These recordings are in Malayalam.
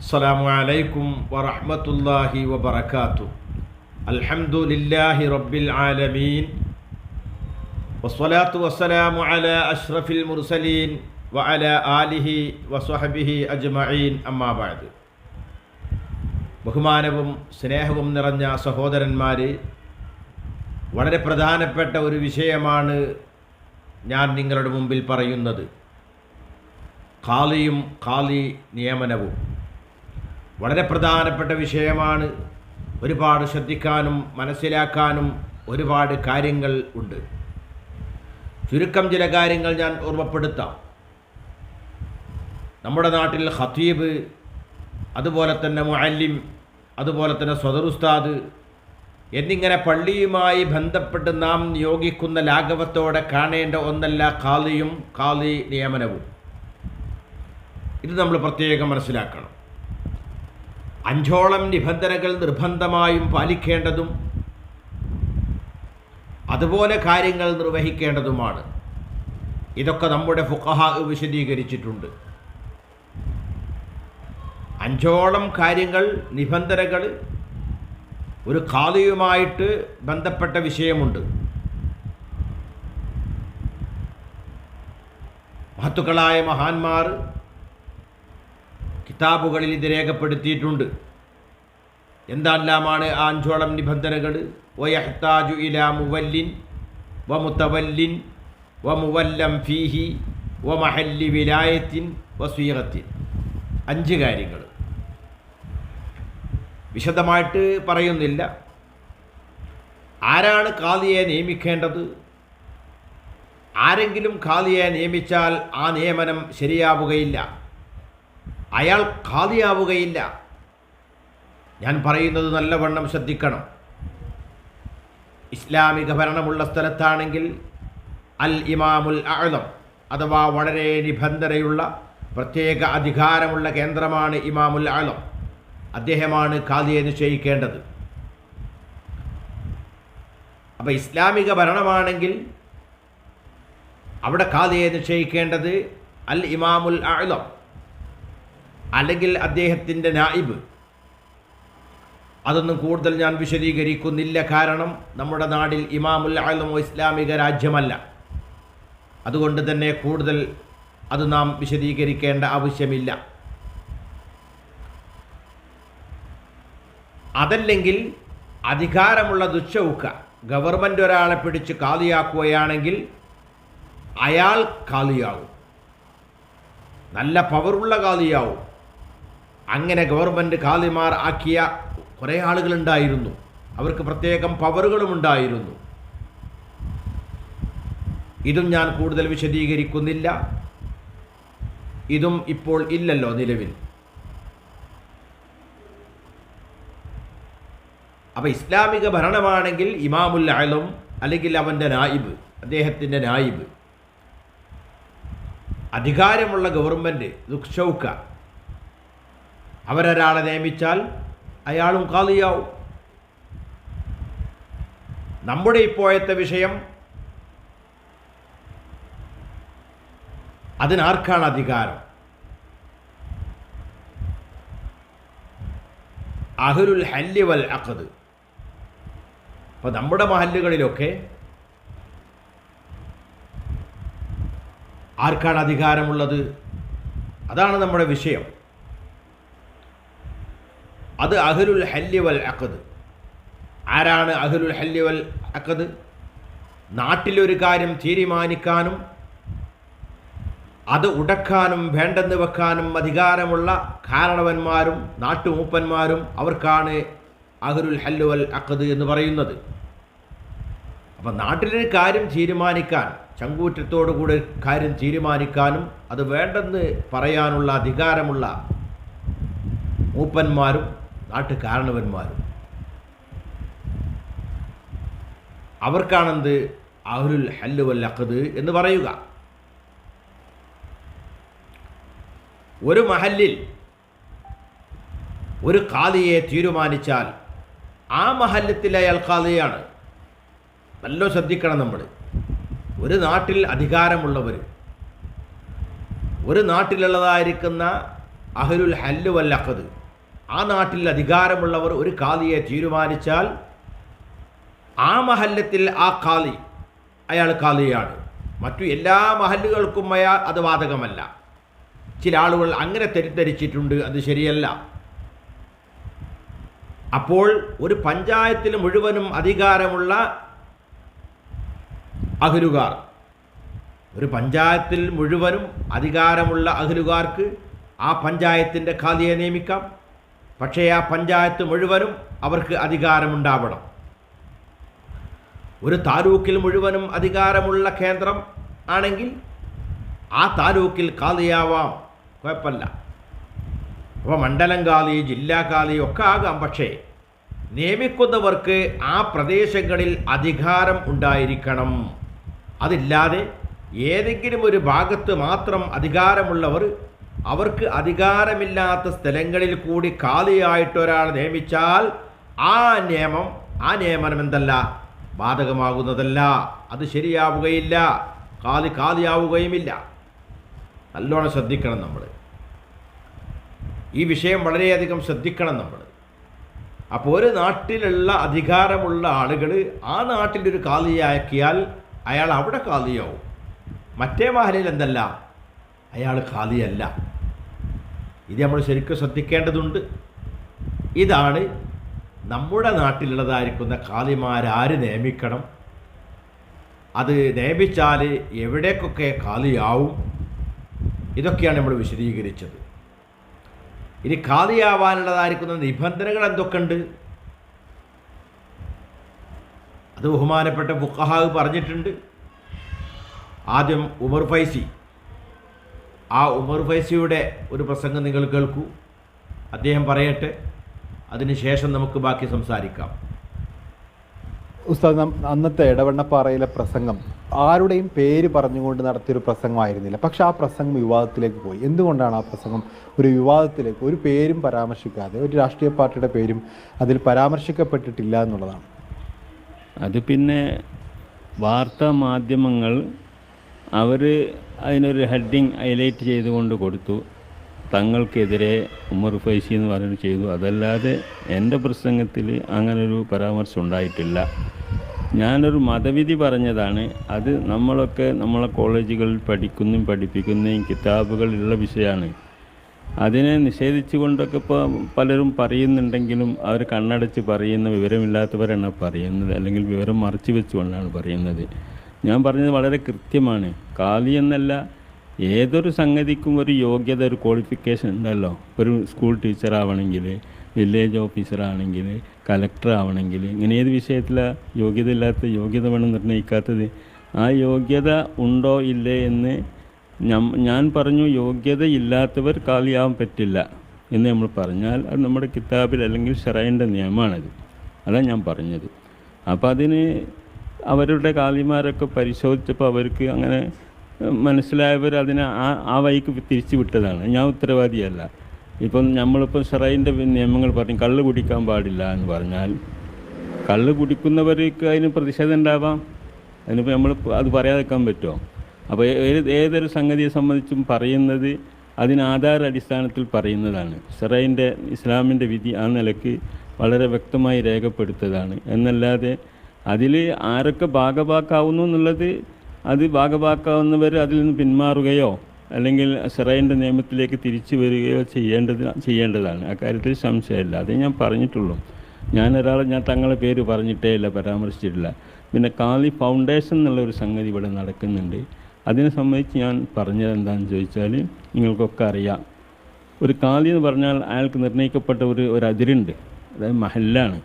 അസ്സലാമു അലൈക്കും വറഹ്മത്തുള്ളാഹി വബറകാതു അൽഹംദുലില്ലാഹി റബ്ബിൽ ആലമീൻ. വസ്സലാത്തു വസ്സലാമു അലാ അഷ്റഫിൽ മുർസലീൻ വഅലാ ആലിഹി വസ്വഹബിഹി അജ്മഈൻ. അമ്മാ ബഅദ്. ബഹുമാനവും സ്നേഹവും നിറഞ്ഞ സഹോദരന്മാരെ വളരെ പ്രധാനപ്പെട്ട ഒരു വിഷയമാണ് ഞാൻ നിങ്ങളുടെ മുമ്പിൽ പറയുന്നത്. കാളിയും കാളി നിയമനവും. വളരെ പ്രധാനപ്പെട്ട വിഷയമാണ്. ഒരുപാട് ശ്രദ്ധിക്കാനും മനസ്സിലാക്കാനും ഒരുപാട് കാര്യങ്ങൾ ഉണ്ട്. ചുരുക്കം ചില കാര്യങ്ങൾ ഞാൻ ഓർമ്മപ്പെടുത്താം. നമ്മുടെ നാട്ടിൽ ഖത്തീബ് അതുപോലെ തന്നെ മുഅല്ലിം അതുപോലെ തന്നെ സ്വതറുസ്താദ് എന്നിങ്ങനെ പള്ളിയുമായി ബന്ധപ്പെട്ട് നാം നിയോഗിക്കുന്ന ലാഘവത്തോടെ കാണേണ്ട ഒന്നല്ല ഖാലിയും ഖാലി നിയമനവും. ഇത് നമ്മൾ പ്രത്യേകം മനസ്സിലാക്കണം. അഞ്ചോളം നിബന്ധനകൾ നിർബന്ധമായും പാലിക്കേണ്ടതും അതുപോലെ കാര്യങ്ങൾ നിർവഹിക്കേണ്ടതുമാണ്. ഇതൊക്കെ നമ്മുടെ ഫുക്കഹ വിശദീകരിച്ചിട്ടുണ്ട്. അഞ്ചോളം കാര്യങ്ങൾ നിബന്ധനകൾ ഒരു ഖാദിയുമായിട്ട് ബന്ധപ്പെട്ട വിഷയമുണ്ട്. മഹത്തുക്കളായ മഹാന്മാർ കിതാബുകളിൽ ഇത് രേഖപ്പെടുത്തിയിട്ടുണ്ട്. എന്തെല്ലാമാണ് ആ അഞ്ചോളം നിബന്ധനകൾ? വയഹ്താജു ഇല മുവല്ലിൻ വ മുത്തവല്ലിൻ വ മുവല്ലം ഫീഹി വ മഹല്ലി വിലായത്തിൻ വ സ്വീറത്തിൻ അഞ്ച് കാര്യങ്ങൾ. വിശദമായിട്ട് പറയുന്നില്ല. ആരാണ് കാലിയെ നിയമിക്കേണ്ടത്? ആരെങ്കിലും ഖാദിയെ നിയമിച്ചാൽ ആ നിയമനം ശരിയാവുകയില്ല. അയാൾ ഖാദിയാവുകയില്ല. ഞാൻ പറയുന്നത് നല്ലവണ്ണം ശ്രദ്ധിക്കണം. ഇസ്ലാമിക ഭരണമുള്ള സ്ഥലത്താണെങ്കിൽ അൽ ഇമാമുൽ അഴുതം അഥവാ വളരെ നിബന്ധനയുള്ള പ്രത്യേക അധികാരമുള്ള കേന്ദ്രമാണ് ഇമാമുൽ അഴുതം അദ്ദേഹമാണ് ഖാദിയെ നിശ്ചയിക്കേണ്ടത്. അപ്പോൾ ഇസ്ലാമിക ഭരണമാണെങ്കിൽ അവിടെ ഖാദിയെ നിശ്ചയിക്കേണ്ടത് അൽ ഇമാമുൽ അഅലം. അല്ലെങ്കിൽ അദ്ദേഹത്തിന്റെ നായിബ്. അതൊന്നും കൂടുതൽ ഞാൻ വിശദീകരിക്കുന്നില്ല. കാരണം നമ്മുടെ നാടിൽ ഇമാമുൽ ആലമോ ഇസ്ലാമിക രാജ്യമല്ല. അതുകൊണ്ട് തന്നെ കൂടുതൽ അത് നാം വിശദീകരിക്കേണ്ട ആവശ്യമില്ല. അതല്ലെങ്കിൽ അധികാരമുള്ള ദുശ്ചൗക്ക ഗവൺമെന്റ് ഒരാളെ പിടിച്ച് കാലിയാക്കുകയാണെങ്കിൽ അയാൾ കാലിയാവും. നല്ല പവറുള്ള കാലിയാവും. അങ്ങനെ ഗവൺമെന്റ് കാലിമാർ ആക്കിയ കുറേ ആളുകളുണ്ടായിരുന്നു. അവർക്ക് പ്രത്യേകം പവറുകളും ഉണ്ടായിരുന്നു. ഇതും ഞാൻ കൂടുതൽ വിശദീകരിക്കുന്നില്ല. ഇതും ഇപ്പോൾ ഇല്ലല്ലോ നിലവിൽ. അപ്പോൾ ഇസ്ലാമിക ഭരണമാണെങ്കിൽ ഇമാമുൽ അലും അല്ലെങ്കിൽ അവന്റെ നായിബ് അദ്ദേഹത്തിന്റെ നായിബ്. അധികാരമുള്ള ഗവൺമെന്റ് ദുഃഖൗക്ക അവരൊരാളെ നിയമിച്ചാൽ അയാളും കാലിയാവും. നമ്മുടെ ഇപ്പോഴത്തെ വിഷയം അതിനാർക്കാണ് അധികാരം? അഹുരുൽ ഹല്ലി വൽ അഖദ്. അപ്പോൾ നമ്മുടെ മഹല്ലുകളിലൊക്കെ ആർക്കാണ് അധികാരമുള്ളത്? അതാണ് നമ്മുടെ വിഷയം. അത് അഹലുൽ ഹല്യവൽ അക്കത് ആരാണ് അഹലുൽ ഹല്യവൽ അക്കത് നാട്ടിലൊരു കാര്യം തീരുമാനിക്കാനും അത് ഉടക്കാനും വേണ്ടെന്ന് വെക്കാനും അധികാരമുള്ള കാരണവന്മാരും നാട്ടുമൂപ്പന്മാരും അവർക്കാണ് അഹ്ലുൽ ഹല്ലുവൽ അക്കത് എന്ന് പറയുന്നത്. അപ്പം നാട്ടിലൊരു കാര്യം തീരുമാനിക്കാൻ ചങ്കൂറ്റത്തോടു കൂടെ കാര്യം തീരുമാനിക്കാനും അത് വേണ്ടെന്ന് പറയാനുള്ള അധികാരമുള്ള മൂപ്പന്മാരും നാട്ടുകാരണവന്മാരും. അവർക്കാണെന്ത്? അഹുലുൽ ഹല്ലു വൽ അഖദ് എന്ന് പറയുക. ഒരു മഹല്ലിൽ ഒരു കാതിയെ തീരുമാനിച്ചാൽ ആ മഹല്ലത്തിലെ അയാൾ കാതിയാണ് നല്ല ശ്രദ്ധിക്കണം നമ്മൾ ഒരു നാട്ടിൽ അധികാരമുള്ളവർ ഒരു നാട്ടിലുള്ളതായിരിക്കുന്ന അഹുലുൽ ഹല്ലു വൽ അഖദ് ആ നാട്ടിൽ അധികാരമുള്ളവർ ഒരു കാലിയെ തീരുമാനിച്ചാൽ ആ മഹല്ലത്തിൽ ആ കാലി അയാൾ കാലിയാണ്. മറ്റു എല്ലാ മഹല്ലുകൾക്കും അയാൾ അത് ബാധകമല്ല ചില ആളുകൾ അങ്ങനെ തെറ്റിദ്ധരിച്ചിട്ടുണ്ട് അത് ശരിയല്ല. അപ്പോൾ ഒരു പഞ്ചായത്തിൽ മുഴുവനും അധികാരമുള്ള അഹലുകാർ ഒരു പഞ്ചായത്തിൽ മുഴുവനും അധികാരമുള്ള അഹലുകാർക്ക് ആ പഞ്ചായത്തിന്റെ ഖാദിയെ നിയമിക്കാം. പക്ഷേ ആ പഞ്ചായത്ത് മുഴുവനും അവർക്ക് അധികാരമുണ്ടാവണം. ഒരു താലൂക്കിൽ മുഴുവനും അധികാരമുള്ള കേന്ദ്രം ആണെങ്കിൽ ആ താലൂക്കിൽ കാലിയാവാം. കുഴപ്പമില്ല. അപ്പോൾ മണ്ഡലം കാലി ജില്ലാ കാലി ഒക്കെ ആകാം. പക്ഷേ നിയമിക്കുന്നവർക്ക് ആ പ്രദേശങ്ങളിൽ അധികാരം ഉണ്ടായിരിക്കണം. അതില്ലാതെ ഏതെങ്കിലും ഒരു ഭാഗത്ത് മാത്രം അധികാരമുള്ളവർ അവർക്ക് അധികാരമില്ലാത്ത സ്ഥലങ്ങളിൽ കൂടി കാലിയായിട്ട് ഒരാൾ നിയമിച്ചാൽ ആ നിയമം ആ നിയമനം എന്തല്ല? ബാധകമാകുന്നതല്ല. അത് ശരിയാവുകയില്ല. കാലി കാലിയാവുകയുമില്ല. നല്ലോണം ശ്രദ്ധിക്കണം നമ്മൾ ഈ വിഷയം വളരെയധികം ശ്രദ്ധിക്കണം നമ്മൾ അപ്പോൾ ഒരു നാട്ടിലുള്ള അധികാരമുള്ള ആളുകൾ ആ നാട്ടിലൊരു കാലിയാക്കിയാൽ അയാൾ അവിടെ കാലിയാവും. മറ്റേ മഹലിൽ എന്തല്ല? അയാൾ ഖാദിയല്ല. ഇത് നമ്മൾ ശരിക്കും ശ്രദ്ധിക്കേണ്ടതുണ്ട്. ഇതാണ് നമ്മുടെ നാട്ടിലുള്ളതായിരിക്കുന്ന ഖാദിമാരാര് നിയമിക്കണം. അത് നിയമിച്ചാൽ എവിടേക്കൊക്കെ ഖാദിയാവും? ഇതൊക്കെയാണ് നമ്മൾ വിശദീകരിച്ചത്. ഇനി ഖാദിയാവാനുള്ളതായിരിക്കുന്ന നിബന്ധനകൾ എന്തൊക്കെയുണ്ട്? അത് ബഹുമാനപ്പെട്ട ബുക്കഹാവ് പറഞ്ഞിട്ടുണ്ട്. ആദ്യം ഉമർ ഫൈസി. ആ ഉമർ ഫൈസിയുടെ ഒരു പ്രസംഗം നിങ്ങൾ കേൾക്കൂ. അദ്ദേഹം പറയട്ടെ അതിനുശേഷം നമുക്ക് ബാക്കി സംസാരിക്കാം. ഉസ്താദ് അന്നത്തെ ഇടവണ്ണപ്പാറയിലെ പ്രസംഗം ആരുടെയും പേര് പറഞ്ഞുകൊണ്ട് നടത്തിയൊരു പ്രസംഗമായിരുന്നില്ല. പക്ഷെ ആ പ്രസംഗം വിവാദത്തിലേക്ക് പോയി. എന്തുകൊണ്ടാണ് ആ പ്രസംഗം ഒരു വിവാദത്തിലേക്ക് ഒരു പേരും പരാമർശിക്കാതെ ഒരു രാഷ്ട്രീയ പാർട്ടിയുടെ പേരും അതിൽ പരാമർശിക്കപ്പെട്ടിട്ടില്ല എന്നുള്ളതാണ്? അത് പിന്നെ വാർത്താ മാധ്യമങ്ങൾ അവർ അതിനൊരു ഹെഡിങ് ഹൈലൈറ്റ് ചെയ്തുകൊണ്ട് കൊടുത്തു. തങ്ങൾക്കെതിരെ ഉമർ ഫൈസി എന്ന് പറഞ്ഞു ചെയ്തു. അതല്ലാതെ എന്റെ പ്രസംഗത്തിൽ അങ്ങനൊരു പരാമർശം ഉണ്ടായിട്ടില്ല ഞാനൊരു മതവിധി പറഞ്ഞതാണ്. അത് നമ്മളൊക്കെ നമ്മളെ കോളേജുകളിൽ പഠിക്കുന്നതും പഠിപ്പിക്കുന്നതും കിതാബുകളിലുള്ള വിഷയമാണ്. അതിനെ നിഷേധിച്ചുകൊണ്ടൊക്കെ ഇപ്പോൾ പലരും പറയുന്നുണ്ടെങ്കിലും അവർ കണ്ണടച്ച് പറയുന്ന വിവരമില്ലാത്തവരാണ് പറയുന്നത്. അല്ലെങ്കിൽ വിവരം മറച്ചു വെച്ചുകൊണ്ടാണ് പറയുന്നത്. ഞാൻ പറഞ്ഞത് വളരെ കൃത്യമാണ്. കാലി എന്നല്ല ഏതൊരു സംഗതിക്കും ഒരു യോഗ്യത ഒരു ക്വാളിഫിക്കേഷൻ ഉണ്ടല്ലോ. ഒരു സ്കൂൾ ടീച്ചർ ആവണമെങ്കിൽ വില്ലേജ് ഓഫീസർ ആണെങ്കിൽ കലക്ടർ ആവണമെങ്കിൽ ഇങ്ങനെ ഏത് വിഷയത്തിലാണ് യോഗ്യത ഇല്ലാത്ത യോഗ്യത വേണം നിർണയിക്കാത്തത്? ആ യോഗ്യത ഉണ്ടോ ഇല്ലേ എന്ന് ഞാൻ പറഞ്ഞു യോഗ്യത ഇല്ലാത്തവർ കാലിയാവാൻ പറ്റില്ല എന്ന് നമ്മൾ പറഞ്ഞാൽ അത് നമ്മുടെ കിതാബിൽ അല്ലെങ്കിൽ ഷെറൈന്റെ നിയമമാണത്. അതാണ് ഞാൻ പറഞ്ഞത്. അപ്പോൾ അതിന് അവരുടെ കാലിമാരൊക്കെ പരിശോധിച്ചപ്പോൾ അവർക്ക് അങ്ങനെ മനസ്സിലായവർ അതിനെ ആ ആ വഴിക്ക് തിരിച്ചു വിട്ടതാണ്. ഞാൻ ഉത്തരവാദിയല്ല. ഇപ്പം നമ്മളിപ്പോൾ ഷറൈന്റെ നിയമങ്ങൾ പറഞ്ഞു കള്ള് കുടിക്കാൻ പാടില്ല എന്ന് പറഞ്ഞാൽ കള്ള് കുടിക്കുന്നവർക്ക് അതിന് പ്രതിഷേധം ഉണ്ടാവാം. അതിനിപ്പോൾ നമ്മൾ അത് പറയാതെക്കാൻ പറ്റുമോ? അപ്പോൾ ഏത് ഏതൊരു സംഗതിയെ സംബന്ധിച്ചും പറയുന്നത് അതിന് ആധാര അടിസ്ഥാനത്തിൽ പറയുന്നതാണ്. ഷറൈന്റെ ഇസ്ലാമിന്റെ വിധി ആ നിലയ്ക്ക് വളരെ വ്യക്തമായി രേഖപ്പെടുത്തതാണ്. എന്നല്ലാതെ അതിൽ ആരൊക്കെ ഭാഗഭാക്കാവുന്നു എന്നുള്ളത് അത് ഭാഗഭാക്കാവുന്നവർ അതിൽ നിന്ന് പിന്മാറുകയോ അല്ലെങ്കിൽ സെറൈന്റെ നിയമത്തിലേക്ക് തിരിച്ചു വരികയോ ചെയ്യേണ്ടത് ചെയ്യേണ്ടതാണ്. അക്കാര്യത്തിൽ സംശയമില്ല. അതേ ഞാൻ പറഞ്ഞിട്ടുള്ളൂ. ഞാൻ ഒരാളെ ഞാൻ തങ്ങളെ പേര് പറഞ്ഞിട്ടേ ഇല്ല പരാമർശിച്ചിട്ടില്ല. പിന്നെ കാലി ഫൗണ്ടേഷൻ എന്നുള്ള ഒരു സംഗതി ഇവിടെ നടക്കുന്നുണ്ട്. അതിനെ സംബന്ധിച്ച് ഞാൻ പറഞ്ഞത് എന്താണെന്ന് ചോദിച്ചാൽ നിങ്ങൾക്കൊക്കെ അറിയാം. ഒരു കാലി എന്ന് പറഞ്ഞാൽ അയാൾക്ക് നിർണയിക്കപ്പെട്ട ഒരു ഒരു അതിരുണ്ട്. അതായത് മഹല്ലാണ്.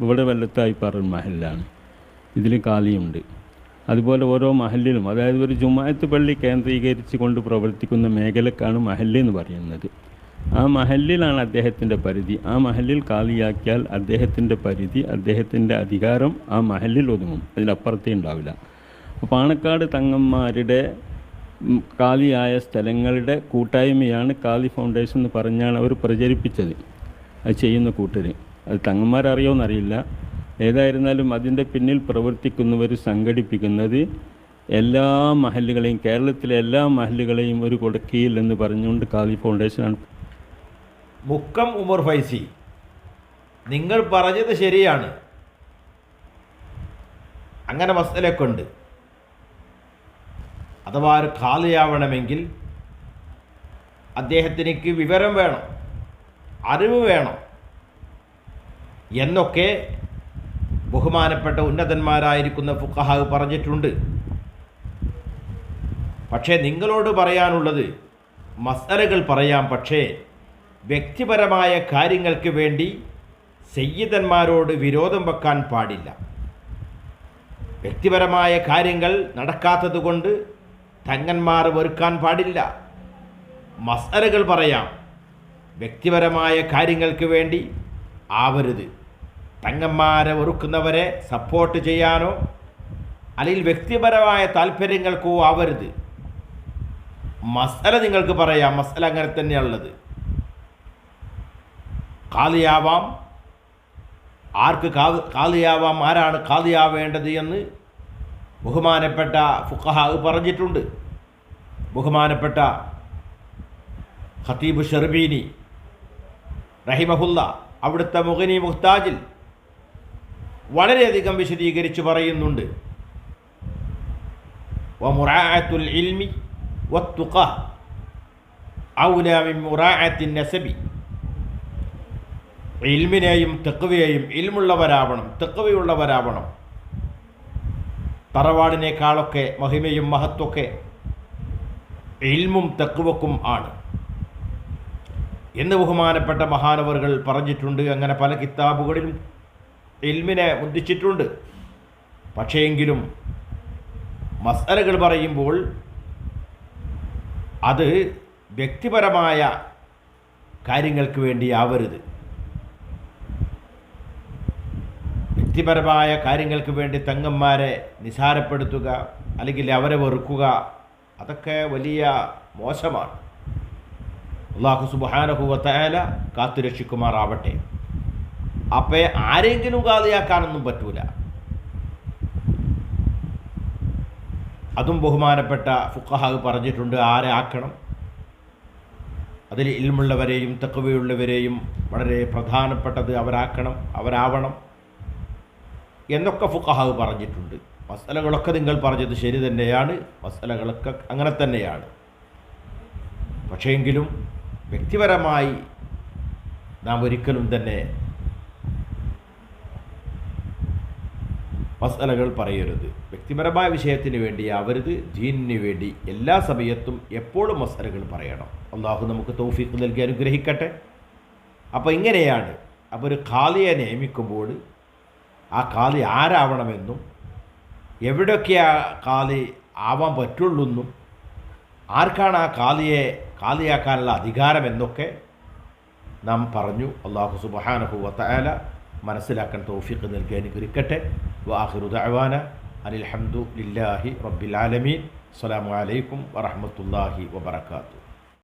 ഇവിടെ വല്ലത്തായി പറഞ്ഞ മഹല്ലാണ്. ഇതിൽ കാലിയുണ്ട്. അതുപോലെ ഓരോ മഹല്ലിലും അതായത് ഒരു ജുമായത്ത് പള്ളി കേന്ദ്രീകരിച്ച് കൊണ്ട് പ്രവർത്തിക്കുന്ന മേഖലക്കാണ് മഹല്ല് എന്ന് പറയുന്നത്. ആ മഹല്ലിലാണ് അദ്ദേഹത്തിന്റെ പരിധി. ആ മഹല്ലിൽ കാലിയാക്കിയാൽ അദ്ദേഹത്തിന്റെ പരിധി അദ്ദേഹത്തിന്റെ അധികാരം ആ മഹല്ലിൽ ഒതുങ്ങും. അതിലപ്പുറത്തേ ഉണ്ടാവില്ല. അപ്പോൾ പാണക്കാട് തങ്ങന്മാരുടെ കാലിയായ സ്ഥലങ്ങളുടെ കൂട്ടായ്മയാണ് കാലി ഫൗണ്ടേഷൻ എന്ന് പറഞ്ഞാണ് അവർ പ്രചരിപ്പിച്ചത്. അത് ചെയ്യുന്ന കൂട്ടർ അത് തങ്ങന്മാരറിയോന്നറിയില്ല. ഏതായിരുന്നാലും അതിന്റെ പിന്നിൽ പ്രവർത്തിക്കുന്നവർ സംഘടിപ്പിക്കുന്നത് എല്ലാ മഹല്ലുകളെയും കേരളത്തിലെ എല്ലാ മഹല്ലുകളെയും ഒരു കൊടുക്കിയിൽ എന്ന് പറഞ്ഞുകൊണ്ട് കാലി ഫൗണ്ടേഷനാണ്. മുക്കം ഉമർ ഫൈസി നിങ്ങൾ പറഞ്ഞത് ശരിയാണ്. അങ്ങനെ മസലൊക്കെ ഉണ്ട്. അഥവാ ഒരു ഖാലിയാവണമെങ്കിൽ അദ്ദേഹത്തിനേക്ക് വിവരം വേണം അറിവ് വേണം എന്നൊക്കെ ബഹുമാനപ്പെട്ട ഉന്നതന്മാരായിരിക്കുന്ന ഫുക്കഹാവ് പറഞ്ഞിട്ടുണ്ട്. പക്ഷേ നിങ്ങളോട് പറയാനുള്ളത് മസലകൾ പറയാം. പക്ഷേ വ്യക്തിപരമായ കാര്യങ്ങൾക്ക് വേണ്ടി സയ്യിദന്മാരോട് വിരോധം വെക്കാൻ പാടില്ല. വ്യക്തിപരമായ കാര്യങ്ങൾ നടക്കാത്തതുകൊണ്ട് തങ്ങന്മാർ വെറുക്കാൻ പാടില്ല. മസലകൾ പറയാം. വ്യക്തിപരമായ കാര്യങ്ങൾക്ക് വേണ്ടി ആവരുത്. തങ്ങന്മാരെ ഒറുക്കുന്നവരെ സപ്പോർട്ട് ചെയ്യാനോ അല്ലെങ്കിൽ വ്യക്തിപരമായ താല്പര്യങ്ങൾക്കോ ആവരുത്. മസല നിങ്ങൾക്ക് പറയാം മസല അങ്ങനെ തന്നെയാണുള്ളത്. കാലിയാവാം. ആർക്ക് കാലിയാവാം ആരാണ് കാലിയാവേണ്ടത് എന്ന് ബഹുമാനപ്പെട്ട ഫുഖഹാവ് പറഞ്ഞിട്ടുണ്ട്. ബഹുമാനപ്പെട്ട ഖത്തീബ് ഷെർബീനി റഹിമഹുല്ല അവിടുത്തെ മുഗനി മുഹ്താജിൽ വളരെയധികം വിശദീകരിച്ച് പറയുന്നുണ്ട്. വമുറാഅത്തുൽ ഇൽമി ഇൽമിനെയും തെക്കുവയെയും ഇൽമുള്ളവരാവണം തെക്കുവയുള്ളവരാവണം തറവാടിനേക്കാളൊക്കെ മഹിമയും മഹത്വമൊക്കെ ഇൽമും തെക്കുവക്കും ആണ്. എന്ന് ബഹുമാനപ്പെട്ട മഹാനവറുകൾ പറഞ്ഞിട്ടുണ്ട്. അങ്ങനെ പല കിതാബുകളിലും ഇൽമിനെ മുന്തിച്ചിട്ടുണ്ട്. പക്ഷേയെങ്കിലും മസലകൾ പറയുമ്പോൾ അത് വ്യക്തിപരമായ കാര്യങ്ങൾക്ക് വേണ്ടിയാവരുത്. വ്യക്തിപരമായ കാര്യങ്ങൾക്ക് വേണ്ടി തങ്ങന്മാരെ നിസാരപ്പെടുത്തുക അല്ലെങ്കിൽ അവരെ വെറുക്കുക അതൊക്കെ വലിയ മോശമാണ്. അള്ളാഹു സുബാനഹുവത്തായാല കാത്തുരക്ഷിക്കുമാറാവട്ടെ. അപ്പേ ആരെങ്കിലും ഉപാധിയാക്കാനൊന്നും പറ്റൂല. അതും ബഹുമാനപ്പെട്ട ഫുക്കഹാവ് പറഞ്ഞിട്ടുണ്ട് ആരെ ആക്കണം. അതിൽ ഇൽമുള്ളവരെയും തെക്കുവയുള്ളവരെയും വളരെ പ്രധാനപ്പെട്ടത് അവരാക്കണം അവരാവണം എന്നൊക്കെ ഫുക്കഹാവ് പറഞ്ഞിട്ടുണ്ട്. മസലകളൊക്കെ നിങ്ങൾ പറഞ്ഞത് ശരി തന്നെയാണ് മസലകളൊക്കെ അങ്ങനെ തന്നെയാണ്. പക്ഷേങ്കിലും വ്യക്തിപരമായി നാം ഒരിക്കലും തന്നെ മസലകൾ പറയരുത്. വ്യക്തിപരമായ വിഷയത്തിന് വേണ്ടി ആവരുത്. ദീനിന് വേണ്ടി എല്ലാ സമയത്തും എപ്പോഴും മസലകൾ പറയണം. അള്ളാഹു നമുക്ക് തൗഫീഖ് നൽകി അനുഗ്രഹിക്കട്ടെ. അപ്പോൾ ഇങ്ങനെയാണ്. അപ്പോൾ ഒരു ഖാലിയെ നിയമിക്കുമ്പോൾ ആ ഖാലി ആരാവണമെന്നും എവിടെയൊക്കെ ആ ഖാലി ആവാൻ പറ്റുള്ളൂന്നും ആർക്കാണ് ആ ഖാലിയെ ഖാലിയാക്കാനുള്ള അധികാരം എന്നൊക്കെ നാം പറഞ്ഞു. അള്ളാഹു സുബഹാനഹു വത്തആല മനസ്സിലാക്കാൻ തൗഫീഖ് നൽകി അനുഗ്രഹിക്കട്ടെ. വാഹിറു ദഅവാന അനിൽ ഹംദു ലില്ലാഹി റബ്ബിൽ ആലമീൻ. അസ്സാം വലൈക്കും വറഹമത്തല്ലാഹി വബറകാതുഹു.